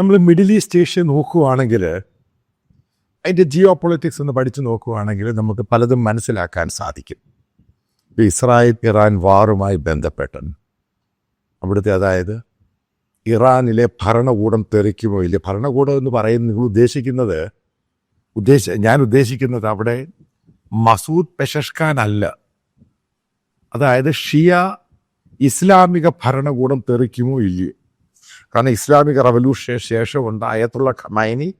നമ്മൾ middle east Asia നോക്കുകയാണെങ്കിൽ അതിന്റെ ജിയോ പൊളിറ്റിക്സ് ഒന്ന് പഠിച്ചു നോക്കുകയാണെങ്കിൽ നമുക്ക് പലതും മനസ്സിലാക്കാൻ സാധിക്കും. ഇസ്രായേൽ ഇറാൻ വാറുമായി ബന്ധപ്പെട്ട്. അവിടുത്തെ അതായത് ഇറാനിലെ ഭരണകൂടം തെറിക്കുമോ ഇല്ല? ഭരണകൂടം എന്ന് പറയുന്ന നിങ്ങൾ ഉദ്ദേശിക്കുന്നത് ഉദ്ദേശ ഞാൻ ഉദ്ദേശിക്കുന്നത് അവിടെ മസൂദ് പെഷഷ്ഖാൻ അല്ല. അതായത് ഷിയ ഇസ്ലാമിക ഭരണകൂടം തെറിക്കുമോ ഇല്ലയോ കാരണം ഇസ്ലാമിക റവല്യൂഷന് ശേഷം ഉണ്ടായത്തുള്ള ഖമൈനി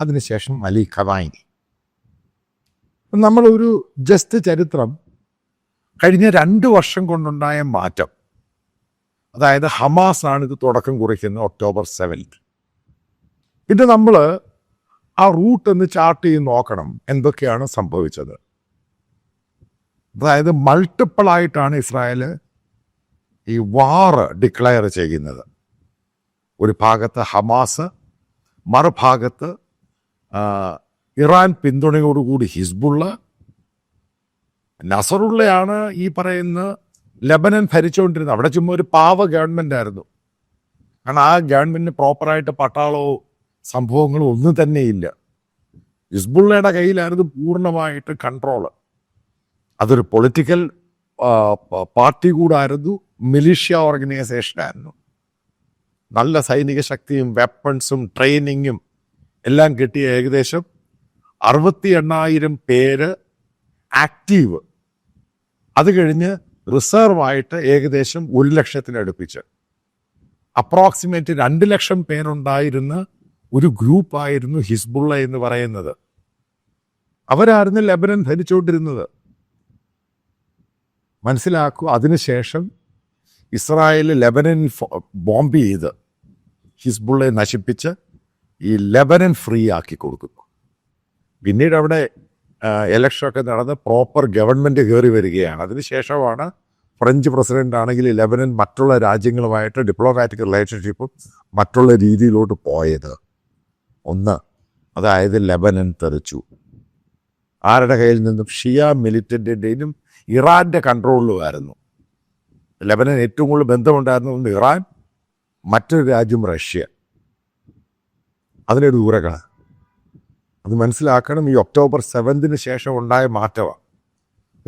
അതിനുശേഷം അലി ഖമൈനി. നമ്മളൊരു ജസ്റ്റ് ചരിത്രം കഴിഞ്ഞ രണ്ട് വർഷം കൊണ്ടുണ്ടായ മാറ്റം. അതായത് ഹമാസ് ആണ് ഇത് തുടക്കം കുറിക്കുന്നത് ഒക്ടോബർ സെവൻത്ത് പിന്നെ നമ്മൾ ആ റൂട്ട് ഒന്ന് ചാർട്ട് ചെയ്ത് നോക്കണം എന്തൊക്കെയാണ് സംഭവിച്ചത്. അതായത് മൾട്ടിപ്പിൾ ആയിട്ടാണ് ഇസ്രായേൽ ഈ വാർ ഡിക്ലെയർ ചെയ്യുന്നത്. ഒരു ഭാഗത്ത് ഹമാസ് മറുഭാഗത്ത് ഇറാൻ പിന്തുണയോടുകൂടി ഹിസ്ബുള്ള. നസറുള്ളയാണ് ഈ പറയുന്ന ലബനൻ ഭരിച്ചുകൊണ്ടിരുന്നത്. അവിടെ ചുമ്മാ ഒരു പാവ ഗവൺമെന്റ് ആയിരുന്നു. കാരണം ആ ഗവൺമെന്റിന് പ്രോപ്പറായിട്ട് പട്ടാളമോ സംഭവങ്ങളോ ഒന്നും തന്നെയില്ല ഹിസ്ബുള്ളയുടെ കയ്യിലായിരുന്നു പൂർണമായിട്ട് കൺട്രോൾ. അതൊരു പൊളിറ്റിക്കൽ പാർട്ടി കൂടായിരുന്നു മിലിഷ്യ ഓർഗനൈസേഷൻ ആയിരുന്നു നല്ല സൈനിക ശക്തിയും വെപ്പൺസും ട്രെയിനിങ്ങും എല്ലാം കിട്ടിയ ഏകദേശം അറുപത്തി എണ്ണായിരം പേര് ആക്റ്റീവ് അത് കഴിഞ്ഞ് റിസർവ് ആയിട്ട് ഏകദേശം ഒരു ലക്ഷത്തിനടുപ്പിച്ച് അപ്രോക്സിമേറ്റ് രണ്ട് ലക്ഷം പേരുണ്ടായിരുന്ന ഒരു ഗ്രൂപ്പായിരുന്നു ഹിസ്ബുള്ള എന്ന് പറയുന്നത്. അവരായിരുന്നു ലബനൻ ഭരിച്ചുകൊണ്ടിരുന്നത്. മനസ്സിലാക്കൂ അതിനുശേഷം ഇസ്രായേൽ ലെബനൻ ബോംബ് ചെയ്ത്. ഹിസ്ബുള്ളയെ നശിപ്പിച്ച് ഈ ലെബനൻ ഫ്രീ ആക്കി കൊടുക്കുന്നു. പിന്നീട് അവിടെ ഇലക്ഷനൊക്കെ നടന്ന് പ്രോപ്പർ ഗവൺമെന്റ് കയറി വരികയാണ്. അതിനുശേഷമാണ് ഫ്രഞ്ച് പ്രസിഡന്റ് ആണെങ്കിൽ ലെബനൻ മറ്റുള്ള രാജ്യങ്ങളുമായിട്ട് ഡിപ്ലോമാറ്റിക് റിലേഷൻഷിപ്പും മറ്റുള്ള രീതിയിലോട്ട് പോയത്. ഒന്ന് അതായത് ലെബനൻ തെറിച്ചു. ആരുടെ കയ്യിൽ നിന്നും? ഷിയ മിലിറ്റന്റിന്റെയും ഇറാന്റെ കൺട്രോളിലുമായിരുന്നു ലെബനൻ ഏറ്റവും കൂടുതൽ ബന്ധമുണ്ടായിരുന്നു ഒന്ന് ഇറാൻ മറ്റൊരു രാജ്യം റഷ്യ. അതിനൊരു ദൂരകള അത് മനസ്സിലാക്കണം ഈ ഒക്ടോബർ സെവൻതിന് ശേഷം ഉണ്ടായ മാറ്റമാണ്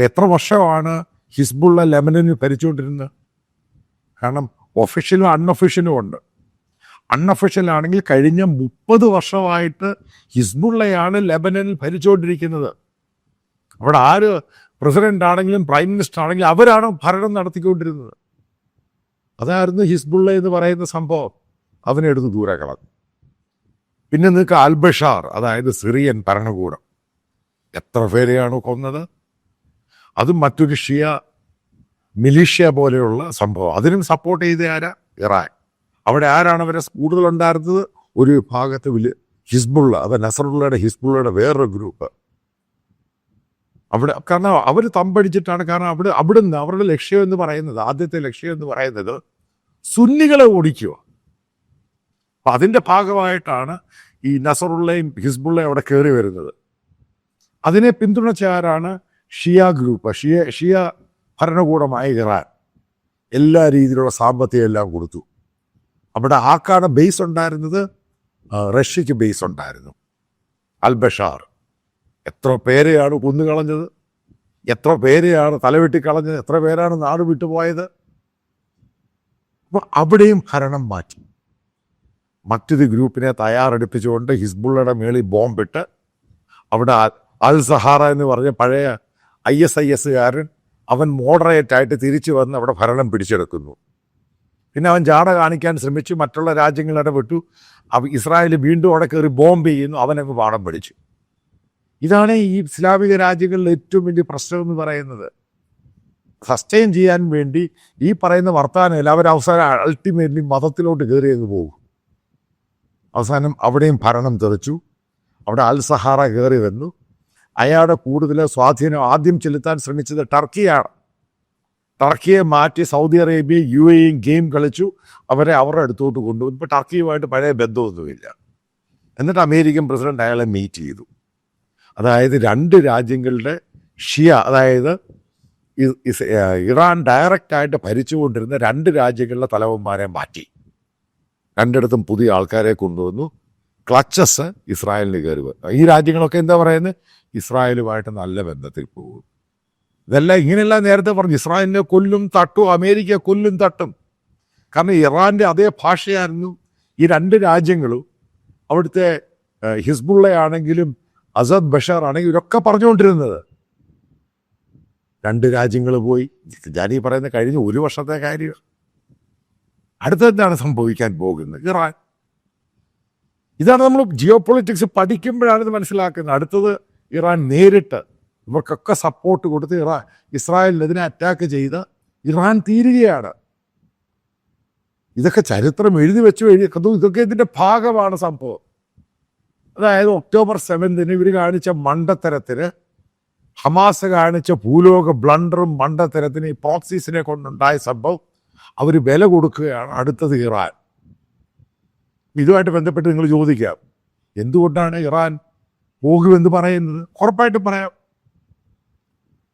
എത്ര വർഷമാണ് ഹിസ്ബുള്ള ലെമനിന് ഭരിച്ചുകൊണ്ടിരുന്നത്? കാരണം ഒഫീഷ്യലും അൺഒഫീഷ്യലും ഉണ്ട്. അൺഒഫീഷ്യൽ ആണെങ്കിൽ കഴിഞ്ഞ മുപ്പത് വർഷമായിട്ട് ഹിസ്ബുള്ളയാണ് ലെബനനിൽ ഭരിച്ചുകൊണ്ടിരിക്കുന്നത്. അവിടെ ആര് പ്രസിഡന്റ് ആണെങ്കിലും പ്രൈം മിനിസ്റ്റർ ആണെങ്കിലും അവരാണ് ഭരണം നടത്തിക്കൊണ്ടിരുന്നത്. അതായിരുന്നു ഹിസ്ബുള്ള എന്ന് പറയുന്ന സംഭവം. അവനെ എടുത്ത് ദൂരെ കളഞ്ഞു. പിന്നെ നിങ്ങൾക്ക് അൽബഷാർ അതായത് സിറിയൻ ഭരണകൂടം. എത്ര പേരെയാണ് കൊന്നത്? അതും മറ്റൊരു ഷിയ മിലീഷ്യ പോലെയുള്ള സംഭവം. അതിനും സപ്പോർട്ട് ചെയ്ത ആരാ? ഇറാൻ. അവിടെ ആരാണ് അവരെ കൂടുതലുണ്ടായിരുന്നത്? ഒരു വിഭാഗത്ത് ഹിസ്ബുള്ള അത് നസറുള്ളയുടെ ഹിസ്ബുള്ളയുടെ വേറൊരു ഗ്രൂപ്പ് അവിടെ കാരണം അവർ തമ്പടിച്ചിട്ടാണ് കാരണം അവിടെ അവിടുന്ന് അവരുടെ ലക്ഷ്യം എന്ന് പറയുന്നത് ആദ്യത്തെ ലക്ഷ്യം എന്ന് പറയുന്നത് സുന്നികളെ ഓടിക്കുക. അപ്പം അതിന്റെ ഭാഗമായിട്ടാണ് ഈ നസറുള്ളയും ഹിസ്ബുള്ളയും അവിടെ കയറി വരുന്നത്. അതിനെ പിന്തുണച്ച ആരാണ് ഷിയ ഗ്രൂപ്പ് ഷിയ ഷിയ ഭരണകൂടമായ ഇറാൻ. എല്ലാ രീതിയിലുള്ള സാമ്പത്തികം എല്ലാം കൊടുത്തു. അവിടെ ആർക്കാണ് ബേസ് ഉണ്ടായിരുന്നത്? റഷ്യക്ക് ബേസ് ഉണ്ടായിരുന്നു. Al Bashar. എത്ര പേരെയാണ് കൊന്നുകളഞ്ഞത്? എത്ര പേരെയാണ് തലവെട്ടിക്കളഞ്ഞത്? എത്ര പേരാണ് നാട് വിട്ടുപോയത്? അപ്പോൾ അവിടെയും ഭരണം മാറ്റി. മറ്റൊരു ഗ്രൂപ്പിനെ തയ്യാറെടുപ്പിച്ചുകൊണ്ട് ഹിസ്ബുള്ളയുടെ മേളിൽ ബോംബിട്ട് അവിടെ അൽ സഹാറ എന്ന് പറഞ്ഞ പഴയ ഐ എസ് ഐ എസ്സുകാരൻ അവൻ മോഡറേറ്റ് ആയിട്ട് തിരിച്ചു വന്ന് അവിടെ ഭരണം പിടിച്ചെടുക്കുന്നു. പിന്നെ അവൻ ജാട കാണിക്കാൻ ശ്രമിച്ചു മറ്റുള്ള രാജ്യങ്ങൾ ഇടപെട്ടു. അവ ഇസ്രായേൽ വീണ്ടും അവിടെ കയറി ബോംബ് ചെയ്യുന്നു അവനങ്ങ് പാഠം പഠിച്ചു. ഇതാണ് ഈ ഇസ്ലാമിക രാജ്യങ്ങളിൽ ഏറ്റവും വലിയ പ്രശ്നം എന്ന് പറയുന്നത്. സസ്റ്റെയിൻ ചെയ്യാൻ വേണ്ടി ഈ പറയുന്ന വർത്തമാനം അവർ അവസാനം അൾട്ടിമേറ്റ്ലി മതത്തിലോട്ട് കയറി അങ്ങ് പോകും. അവസാനം അവിടെയും ഭരണം തെറിച്ചു. അവിടെ അൽ സഹാറ കയറി വന്നു. അയാളുടെ കൂടുതൽ സ്വാധീനം ആദ്യം ചെലുത്താൻ ശ്രമിച്ചത് ടർക്കിയാണ്. ടർക്കിയെ മാറ്റി സൗദി അറേബ്യ യു എയും ഗെയിം കളിച്ചു. അവരെ അവരുടെ അടുത്തോട്ട് കൊണ്ടുവന്നു. ഇപ്പോൾ ടർക്കിയുമായിട്ട് പഴയ ബന്ധമൊന്നുമില്ല. എന്നിട്ട് അമേരിക്കൻ പ്രസിഡന്റ് അയാളെ മീറ്റ് ചെയ്തു. അതായത് രണ്ട് രാജ്യങ്ങളുടെ ഷിയ അതായത് ഇറാൻ ഡയറക്റ്റായിട്ട് ഭരിച്ചുകൊണ്ടിരുന്ന രണ്ട് രാജ്യങ്ങളിലെ തലവന്മാരെ മാറ്റി. രണ്ടിടത്തും പുതിയ ആൾക്കാരെ കൊണ്ടുവന്നു. ക്ലച്ചസ് ഇസ്രായേലിന് കയറി ഈ രാജ്യങ്ങളൊക്കെ എന്താ പറയുന്നത്? ഇസ്രായേലുമായിട്ട് നല്ല ബന്ധത്തിൽ പോകും. ഇതെല്ലാം ഇങ്ങനെയല്ല നേരത്തെ പറഞ്ഞു. ഇസ്രായേലിനെ കൊല്ലും തട്ടും അമേരിക്ക കൊല്ലും തട്ടും. കാരണം ഇറാന്റെ അതേ ഭാഷയായിരുന്നു ഈ രണ്ട് രാജ്യങ്ങളും. അവിടുത്തെ ഹിസ്ബുള്ളയാണെങ്കിലും അസദ് ബഷാർ ആണെങ്കിൽ ഇവരൊക്കെ പറഞ്ഞുകൊണ്ടിരുന്നത്. രണ്ട് രാജ്യങ്ങൾ പോയി. ഞാനീ പറയുന്ന കഴിഞ്ഞ ഒരു വർഷത്തെ കാര്യം. അടുത്തെന്താണ് സംഭവിക്കാൻ പോകുന്നത്? ഇറാൻ. ഇതാണ് നമ്മൾ ജിയോ പൊളിറ്റിക്സ് പഠിക്കുമ്പോഴാണ് ഇത് മനസ്സിലാക്കുന്നത്. അടുത്തത് ഇറാൻ നേരിട്ട് ഇവർക്കൊക്കെ സപ്പോർട്ട് കൊടുത്ത് ഇറാൻ ഇസ്രായേലിനെതിരെ അറ്റാക്ക് ചെയ്ത് ഇറാൻ തീരുകയാണ്. ഇതൊക്കെ ചരിത്രം എഴുതി വെച്ചു എഴുതി ഇതൊക്കെ ഇതിന്റെ ഭാഗമാണ് സംഭവം. അതായത് ഒക്ടോബർ സെവൻതിന് ഇവർ കാണിച്ച മണ്ടത്തരത്തിന് ഹമാസ് കാണിച്ച ഭൂലോക ബ്ലണ്ടറും മണ്ടത്തരത്തിന് ഈ പ്രോക്സീസിനെ കൊണ്ടുണ്ടായ സംഭവം അവർ വില കൊടുക്കുകയാണ് അടുത്തത് ഇറാൻ. ഇതുമായിട്ട് ബന്ധപ്പെട്ട് നിങ്ങൾ ചോദിക്കാം എന്തുകൊണ്ടാണ് ഇറാൻ പോകുമെന്ന് പറയുന്നത്? ഉറപ്പായിട്ടും പറയാം.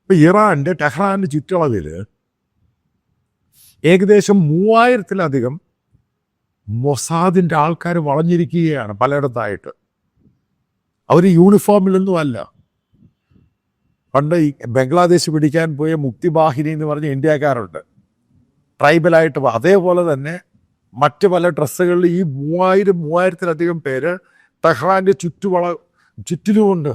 ഇപ്പം ഇറാന്റെ ടെഹ്റാന്റെ ചുറ്റളവിൽ ഏകദേശം മൂവായിരത്തിലധികം മൊസാദിന്റെ ആൾക്കാർ വളഞ്ഞിരിക്കുകയാണ് പലയിടത്തായിട്ട്. അവർ യൂണിഫോമിലൊന്നും അല്ല. പണ്ട് ബംഗ്ലാദേശ് പിടിക്കാൻ പോയ മുക്തിബാഹിനി എന്ന് പറഞ്ഞ ഇന്ത്യക്കാരുണ്ട്. ട്രൈബലായിട്ട് അതേപോലെ തന്നെ മറ്റ് പല ഡ്രസ്സുകളിൽ ഈ മൂവായിരം മൂവായിരത്തിലധികം പേര് തെഹ്റാന്റെ ചുറ്റുവള ചുറ്റിലുമുണ്ട്.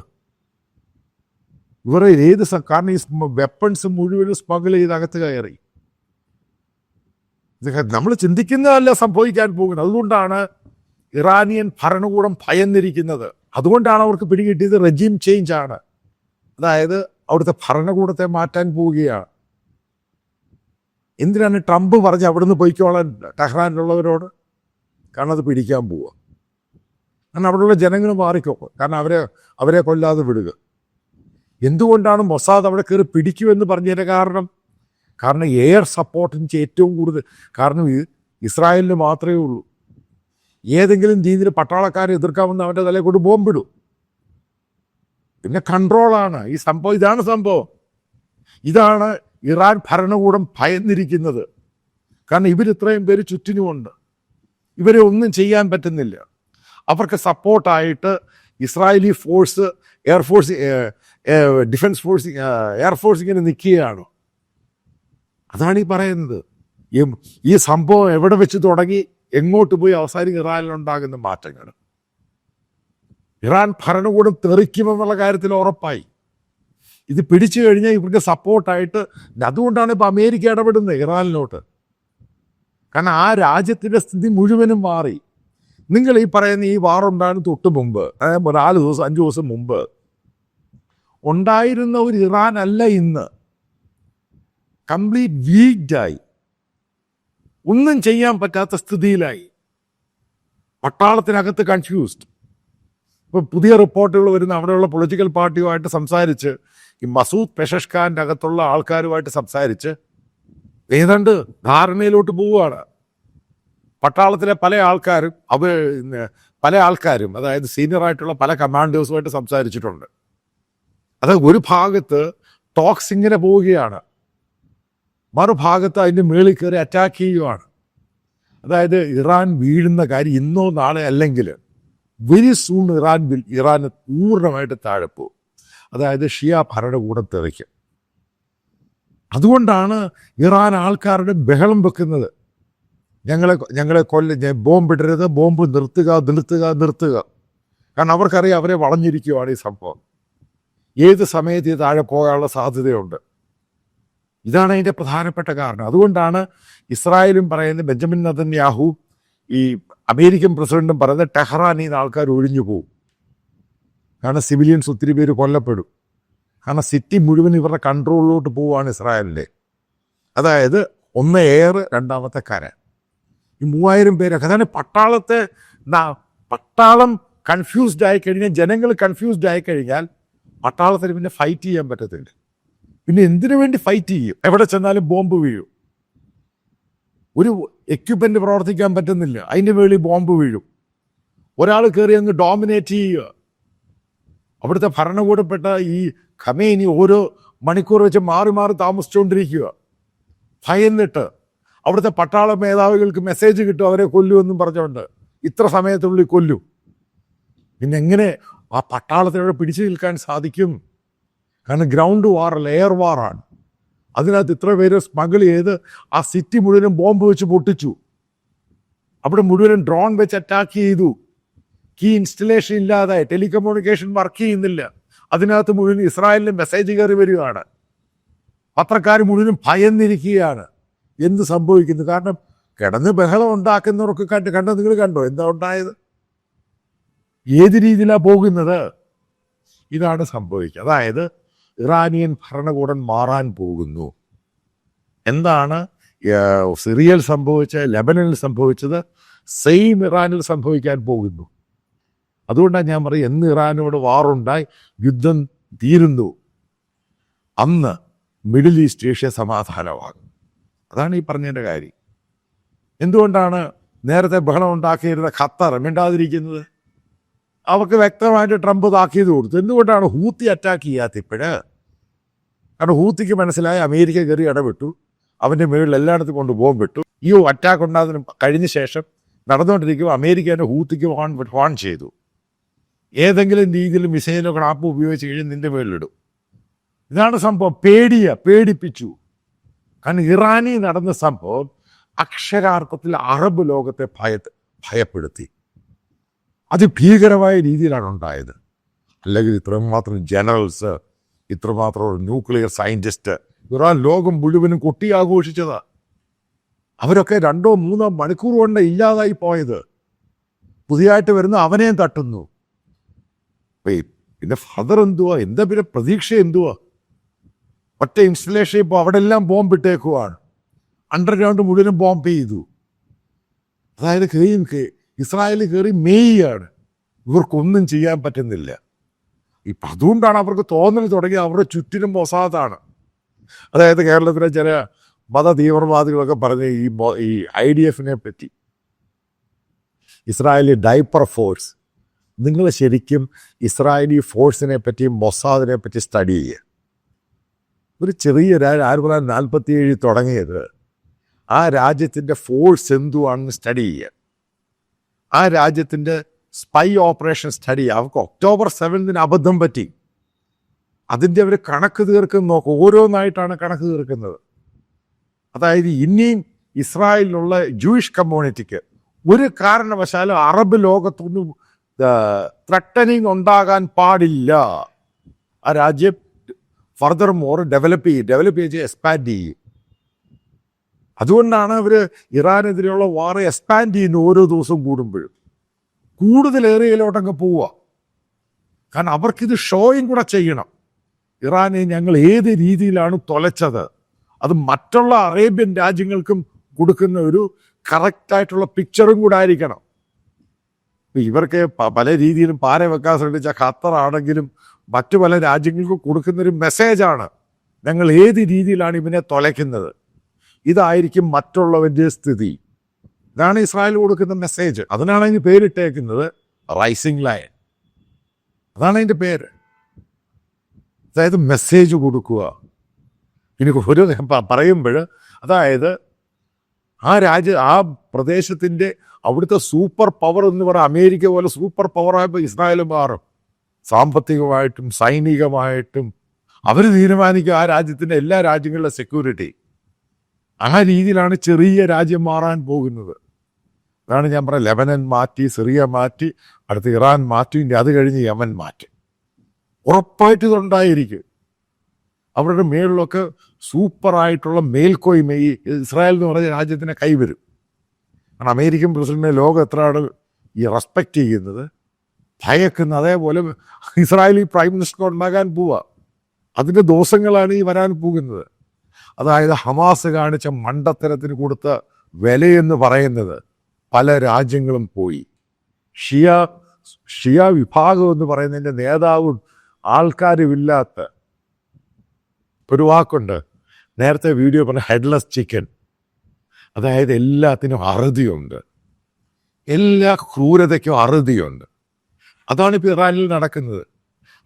ഇവരെ ഏത് കാരണം ഈ വെപ്പൺസ് മുഴുവനും സ്മഗിൾ ചെയ്ത് അകത്ത് കയറി. നമ്മൾ ചിന്തിക്കുന്നതല്ല സംഭവിക്കാൻ പോകുന്നത്. അതുകൊണ്ടാണ് ഇറാനിയൻ ഭരണകൂടം ഭയന്നിരിക്കുന്നത്. അതുകൊണ്ടാണ് അവർക്ക് പിടികിട്ടിയത് റെജീം ചേഞ്ച് ആണ്. അതായത് അവിടുത്തെ ഭരണകൂടത്തെ മാറ്റാൻ പോവുകയാണ്. എന്തിനാണ് ട്രംപ് പറഞ്ഞ് അവിടുന്ന് പൊയ്ക്കോളാൻ ടെഹ്റാനിലുള്ളവരോട്? കാരണം അത് പിടിക്കാൻ പോവുക. കാരണം അവിടെയുള്ള ജനങ്ങൾ മാറിക്കോ കാരണം അവരെ അവരെ കൊല്ലാതെ വിടുക. എന്തുകൊണ്ടാണ് മൊസാദ് അവിടെ കയറി പിടിക്കുമെന്ന് പറഞ്ഞതിന്റെ കാരണം? കാരണം എയർ സപ്പോർട്ടിന് ഏറ്റവും കൂടുതൽ കാരണം ഇത് ഇസ്രായേലിന് മാത്രമേ ഉള്ളൂ. ഏതെങ്കിലും രീതിയിൽ പട്ടാളക്കാരെ എതിർക്കാമെന്ന് അവന്റെ തലയിൽ കൊണ്ട് ബോംബിടും. പിന്നെ കൺട്രോളാണ്. ഈ സംഭവം ഇതാണ് സംഭവം. ഇതാണ് ഇറാൻ ഭരണകൂടം ഭയന്നിരിക്കുന്നത്. കാരണം ഇവരിത്രയും പേര് ചുറ്റിനുമുണ്ട്. ഇവരെ ഒന്നും ചെയ്യാൻ പറ്റുന്നില്ല. അവർക്ക് സപ്പോർട്ടായിട്ട് Israeli force air force defence force air force ഇങ്ങനെ നിൽക്കുകയാണ്. അതാണ് ഈ പറയുന്നത്. ഈ സംഭവം എവിടെ വെച്ച് തുടങ്ങി? എങ്ങോട്ട് പോയി അവസാനം ഇറാനിലുണ്ടാകുന്ന മാറ്റങ്ങൾ. ഇറാൻ ഭരണകൂടം തെറിക്കുമെന്നുള്ള കാര്യത്തിൽ ഉറപ്പായി. ഇത് പിടിച്ചു കഴിഞ്ഞാൽ ഇവർക്ക് സപ്പോർട്ടായിട്ട് അതുകൊണ്ടാണ് ഇപ്പം അമേരിക്ക ഇടപെടുന്നത് ഇറാനിലോട്ട്. കാരണം ആ രാജ്യത്തിന്റെ സ്ഥിതി മുഴുവനും മാറി. നിങ്ങൾ ഈ പറയുന്ന ഈ വാറുണ്ടാകുന്ന തൊട്ട് മുമ്പ് നാല് ദിവസം അഞ്ച് ദിവസം മുമ്പ് ഉണ്ടായിരുന്ന ഒരു ഇറാൻ അല്ല ഇന്ന്. കംപ്ലീറ്റ് വീക്ഡായി ഒന്നും ചെയ്യാൻ പറ്റാത്ത സ്ഥിതിയിലായി. പട്ടാളത്തിനകത്ത് കൺഫ്യൂസ്ഡ് ഇപ്പൊ പുതിയ റിപ്പോർട്ടുകൾ വരുന്ന അവിടെയുള്ള പൊളിറ്റിക്കൽ പാർട്ടിയുമായിട്ട് സംസാരിച്ച് ഈ മസൂദ് പെഷഷ്ഖാന്റെ അകത്തുള്ള ആൾക്കാരുമായിട്ട് സംസാരിച്ച് ഏതാണ്ട് ധാരണയിലോട്ട് പോവുകയാണ്. പട്ടാളത്തിലെ പല ആൾക്കാരും അവ പല ആൾക്കാരും അതായത് സീനിയർ ആയിട്ടുള്ള പല കമാൻഡേഴ്സുമായിട്ട് സംസാരിച്ചിട്ടുണ്ട്. അത് ഒരു ഭാഗത്ത് ടോക്സ് ഇങ്ങനെ പോവുകയാണ്. മറുഭാഗത്ത് അതിന്റെ മേളിൽ കയറി അറ്റാക്ക് ചെയ്യുവാണ്. അതായത് ഇറാൻ വീഴുന്ന കാര്യം ഇന്നോ നാളെ അല്ലെങ്കിൽ വെരി സൂൺ ഇറാൻ വിൽ ഇറാന് പൂർണമായിട്ട് താഴെ പോകും. അതായത് ഷിയ ഭരണകൂടം തെറിക്കും അതുകൊണ്ടാണ് ഇറാൻ ആൾക്കാരുടെ ബഹളം വെക്കുന്നത്. ഞങ്ങളെ ഞങ്ങളെ കൊല്ല ബോംബിടരുത് ബോംബ് നിർത്തുക നിർത്തുക നിർത്തുക. കാരണം അവർക്കറിയാം അവരെ വളഞ്ഞിരിക്കുവാണ് ഈ സംഭവം. ഏത് സമയത്ത് ഈ താഴെ പോകാനുള്ള സാധ്യതയുണ്ട്? ഇതാണ് അതിന്റെ പ്രധാനപ്പെട്ട കാരണം. അതുകൊണ്ടാണ് ഇസ്രായേലും പറയുന്നത് ബെഞ്ചമിൻ നദന്യാഹു ഈ അമേരിക്കൻ പ്രസിഡന്റും പറയുന്നത് ടെഹ്റാനിൽ നിന്ന് ആൾക്കാർ ഒഴിഞ്ഞു പോകും. കാരണം സിവിലിയൻസ് ഒത്തിരി പേര് കൊല്ലപ്പെടും. കാരണം സിറ്റി മുഴുവൻ ഇവരുടെ കൺട്രോളിലോട്ട് പോവുകയാണ് ഇസ്രായേലിന്റെ. അതായത് ഒന്ന് എയർ രണ്ടാമത്തെ കര. ഈ മൂവായിരം പേരൊക്കെ അതാണ് പട്ടാളത്തെ പട്ടാളം കൺഫ്യൂസ്ഡ് ആയി കഴിഞ്ഞാൽ ജനങ്ങൾ കൺഫ്യൂസ്ഡ് ആയി കഴിഞ്ഞാൽ പട്ടാളത്തിന് പിന്നെ ഫൈറ്റ് ചെയ്യാൻ പറ്റത്തില്ല. പിന്നെ എന്തിനു വേണ്ടി ഫൈറ്റ് ചെയ്യും? എവിടെ ചെന്നാലും ബോംബ് വീഴും. ഒരു എക്യുപ്മെന്റ് പ്രവർത്തിക്കാൻ പറ്റുന്നില്ല. അതിന്റെ മേളിൽ ബോംബ് വീഴും. ഒരാൾ കയറി അങ്ങ് ഡോമിനേറ്റ് ചെയ്യുക. അവിടുത്തെ ഭരണകൂടപ്പെട്ട ഈ ഖമേനി ഓരോ മണിക്കൂർ വെച്ച് മാറി മാറി താമസിച്ചുകൊണ്ടിരിക്കുക. ഭയന്നിട്ട് അവിടുത്തെ പട്ടാള മേധാവികൾക്ക് മെസ്സേജ് കിട്ടും അവരെ കൊല്ലുമെന്നും പറഞ്ഞുകൊണ്ട്. ഇത്ര സമയത്തുള്ളിൽ കൊല്ലും. പിന്നെ എങ്ങനെ ആ പട്ടാളത്തിനോട് പിടിച്ചു നിൽക്കാൻ സാധിക്കും? കാരണം ഗ്രൗണ്ട് വാർ എയർ വാറാണ് അതിനകത്ത് ഇത്ര പേര് സ്മഗിൾ ചെയ്ത് ആ സിറ്റി മുഴുവനും ബോംബ് വെച്ച് പൊട്ടിച്ചു. അവിടെ മുഴുവനും ഡ്രോൺ വെച്ച് അറ്റാക്ക് ചെയ്തു. കീ ഇൻസ്റ്റലേഷൻ ഇല്ലാതെ ടെലികമ്മ്യൂണിക്കേഷൻ വർക്ക് ചെയ്യുന്നില്ല. അതിനകത്ത് മുഴുവൻ ഇസ്രായേലിന് മെസ്സേജ് കയറി വരികയാണ്. പത്രക്കാർ മുഴുവനും ഭയന്നിരിക്കുകയാണ്. എന്ത് സംഭവിക്കുന്നു? കാരണം കിടന്ന് ബഹളം ഉണ്ടാക്കുന്നവർക്ക് കണ്ട് കണ്ടോ? നിങ്ങൾ കണ്ടോ? എന്താ ഉണ്ടായത്? ഏത് രീതിയിലാണ് പോകുന്നത്? ഇതാണ് സംഭവിക്കുക. അതായത് ഇറാനിയൻ ഭരണകൂടം മാറാൻ പോകുന്നു. എന്താണ് സിറിയയിൽ സംഭവിച്ച ലെബനനിൽ സംഭവിച്ചത്? സെയിം ഇറാനിൽ സംഭവിക്കാൻ പോകുന്നു. അതുകൊണ്ടാണ് ഞാൻ പറയും എന്ന് ഇറാനോട് വാറുണ്ടായി യുദ്ധം തീരുന്നു. അന്ന് മിഡിൽ ഈസ്റ്റ് ഏഷ്യ സമാധാനമാകും. അതാണ് ഈ പറഞ്ഞതിന്റെ കാര്യം. എന്തുകൊണ്ടാണ് നേരത്തെ ബഹളം ഉണ്ടാക്കിയിരുന്ന ഖത്തർ മിണ്ടാതിരിക്കുന്നത്? അവർക്ക് വ്യക്തമായിട്ട് ട്രംപ് താക്കീത് കൊടുത്തു. എന്തുകൊണ്ടാണ് ഹൂത്തി അറ്റാക്ക് ചെയ്യാത്ത ഇപ്പോഴ്? കാരണം ഹൂത്തിക്ക് മനസ്സിലായി അമേരിക്ക കയറി ഇടപെട്ടു. അവന്റെ മുകളിൽ എല്ലായിടത്തും കൊണ്ട് ബോംബിട്ടു ഈ അറ്റാക്ക് ഉണ്ടാകുന്നതിന് കഴിഞ്ഞ ശേഷം നടന്നുകൊണ്ടിരിക്കുമ്പോൾ അമേരിക്ക തന്നെ ഹൂത്തിക്ക് ഹോൺ ഹോൺ ചെയ്തു. ഏതെങ്കിലും രീതിയിൽ മിസൈലോ ക്ലാപ്പ് ഉപയോഗിച്ച് കഴിഞ്ഞ് നിന്റെ മുകളിലിടും ഇതാണ് സംഭവം. പേടിയ പേടിപ്പിച്ചു. കാരണം ഇറാനി നടന്ന സംഭവം അക്ഷരാർത്ഥത്തിൽ അറബ് ലോകത്തെ ഭയ ഭയപ്പെടുത്തി. അതിഭീകരമായ രീതിയിലാണ് ഉണ്ടായത്. അല്ലെങ്കിൽ ഇത്രമാത്രം ജനറൽസ് ഇത്രമാത്രം ന്യൂക്ലിയർ സയന്റിസ്റ്റ് ഇറാൻ ലോകം മുഴുവനും കൊട്ടി ആഘോഷിച്ചത്. അവരൊക്കെ രണ്ടോ മൂന്നോ മണിക്കൂർ കൊണ്ട് ഇല്ലാതായി പോയത്. പുതിയതായിട്ട് വരുന്ന അവനെയും തട്ടുന്നു. പിന്നെ ഫദർ എന്തുവാ? എന്താ പിന്നെ പ്രതീക്ഷ എന്തുവാ? ഒറ്റ ഇൻസ്റ്റലേഷൻ ഇപ്പോൾ അവിടെ എല്ലാം ബോംബ് ഇട്ടേക്കുവാണ്. അണ്ടർഗ്രൗണ്ട് മുഴുവനും ബോംബ് ചെയ്തു. അതായത് കയറി ഇസ്രായേൽ കയറി മേയാണ് ഇവർക്കൊന്നും ചെയ്യാൻ പറ്റുന്നില്ല. ഇപ്പം അതുകൊണ്ടാണ് അവർക്ക് തോന്നൽ തുടങ്ങി അവരുടെ ചുറ്റിനും മൊസാദാണ്. അതായത് കേരളത്തിലെ ചില മത തീവ്രവാദികളൊക്കെ പറഞ്ഞ ഈ ഈ ഐ ഡി എഫിനെ പറ്റി. ഇസ്രായേലി ഡൈപ്പർ ഫോഴ്സ്. നിങ്ങൾ ശരിക്കും ഇസ്രായേലി ഫോഴ്സിനെ പറ്റി മൊസാദിനെ പറ്റി സ്റ്റഡി ചെയ്യുക. ഒരു ചെറിയ ആയിരത്തി തൊള്ളായിരത്തി നാൽപ്പത്തി ഏഴിൽ തുടങ്ങിയത് ആ രാജ്യത്തിന്റെ ഫോഴ്സ് എന്തുവാണെന്ന് സ്റ്റഡി ചെയ്യുക. ആ രാജ്യത്തിന്റെ സ്പൈ ഓപ്പറേഷൻ സ്റ്റഡി അവർക്ക് ഒക്ടോബർ സെവൻതിന് അബദ്ധം പറ്റി. അതിന്റെ അവർ കണക്ക് തീർക്കുന്ന നോക്കും ഓരോന്നായിട്ടാണ് കണക്ക് തീർക്കുന്നത്. അതായത് ഇനിയും ഇസ്രായേലിലുള്ള ജൂയിഷ് കമ്മ്യൂണിറ്റിക്ക് ഒരു കാരണവശാലും അറബ് ലോകത്തൊന്നും ത്രട്ടനിങ് ഉണ്ടാകാൻ പാടില്ല. ആ രാജ്യം ഫർദർ മോർ ഡെവലപ്പ് ചെയ്യും ഡെവലപ്പ് ചെയ്ത് എക്സ്പാൻഡ് ചെയ്യും. അതുകൊണ്ടാണ് അവർ ഇറാനെതിരെയുള്ള വാർ എക്സ്പാൻഡ് ചെയ്യുന്നു ഓരോ ദിവസവും കൂടുമ്പോഴും. കൂടുതൽ ഏറിയയിലോട്ടങ്ങ് പോവുക. കാരണം അവർക്കിത് ഷോയും കൂടെ ചെയ്യണം. ഇറാനെ ഞങ്ങൾ ഏത് രീതിയിലാണ് തൊലച്ചത്? അത് മറ്റുള്ള അറേബ്യൻ രാജ്യങ്ങൾക്കും കൊടുക്കുന്ന ഒരു കറക്റ്റായിട്ടുള്ള പിക്ചറും കൂടെ ആയിരിക്കണം. ഇവർക്ക് പല രീതിയിലും പാര വെക്കാൻ ശ്രമിച്ച ഖത്തറാണെങ്കിലും മറ്റു പല രാജ്യങ്ങൾക്കും കൊടുക്കുന്നൊരു മെസ്സേജാണ് ഞങ്ങൾ ഏത് രീതിയിലാണ് ഇവനെ തൊലയ്ക്കുന്നത്? ഇതായിരിക്കും മറ്റുള്ളവന്റെ സ്ഥിതി. ഇതാണ് ഇസ്രായേൽ കൊടുക്കുന്ന മെസ്സേജ് അതിനാണ് അതിന് പേരിട്ടേക്കുന്നത് റൈസിംഗ് ലയൻ അതാണ് അതിന്റെ പേര്. അതായത് മെസ്സേജ് കൊടുക്കുക. ഇനി ഒരു പറയുമ്പോൾ അതായത് ആ രാജ്യ ആ പ്രദേശത്തിന്റെ അവിടുത്തെ സൂപ്പർ പവർ എന്ന് പറയുക അമേരിക്ക പോലെ സൂപ്പർ പവറായപ്പോൾ ഇസ്രായേൽ മാറും. സാമ്പത്തികമായിട്ടും സൈനികമായിട്ടും. അവർ തീരുമാനിക്കും ആ രാജ്യത്തിന്റെ എല്ലാ രാജ്യങ്ങളിലെ സെക്യൂരിറ്റി ആ രീതിയിലാണ് ചെറിയ രാജ്യം മാറാൻ പോകുന്നത്. അതാണ് ഞാൻ പറഞ്ഞത്. ലെബനൻ മാറ്റി സിറിയ മാറ്റി അടുത്ത് ഇറാൻ മാറ്റി ഇനി അത് കഴിഞ്ഞ് യമൻ മാറ്റി. ഉറപ്പായിട്ട് ഇതുണ്ടായിരിക്കും. അവരുടെ മേളിലൊക്കെ സൂപ്പറായിട്ടുള്ള മേൽക്കോയ്മ ഈ ഇസ്രായേൽ എന്ന് പറഞ്ഞ രാജ്യത്തിനെ കൈവരും. കാരണം അമേരിക്കൻ പ്രസിഡന്റിനെ ലോകം എത്രയാണ് ഈ റെസ്പെക്റ്റ് ചെയ്യുന്നത്? ഭയക്കുന്ന അതേപോലെ ഇസ്രായേലി പ്രൈം മിനിസ്റ്റർ ഉണ്ടാകാൻ പോവുക അതിന്റെ ദോഷങ്ങളാണ് ഈ വരാൻ പോകുന്നത്. അതായത് ഹമാസ് കാണിച്ച മണ്ടത്തരത്തിന് കൊടുത്ത വിലയെന്ന് പറയുന്നത് പല രാജ്യങ്ങളും പോയി. ഷിയ ഷിയ വിഭാഗം എന്ന് പറയുന്നതിന്റെ നേതാവും ആൾക്കാരുമില്ലാത്ത ഒരു വാക്കുണ്ട്. നേരത്തെ വീഡിയോ പറഞ്ഞ ഹെഡ്ലെസ് ചിക്കൻ അതായത് എല്ലാത്തിനും അറുതിയുണ്ട്. എല്ലാ ക്രൂരതയ്ക്കും അറുതിയുണ്ട്. അതാണ് ഇപ്പോൾ ഇറാനിൽ നടക്കുന്നത്.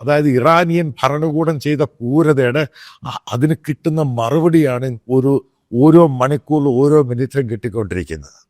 അതായത് ഇറാനിയൻ ഭരണകൂടം ചെയ്ത ക്രൂരതയുടെ അതിന് കിട്ടുന്ന മറുപടിയാണ് ഒരു ഓരോ മണിക്കൂറിൽ ഓരോ മിനിറ്റും കിട്ടിക്കൊണ്ടിരിക്കുന്നത്.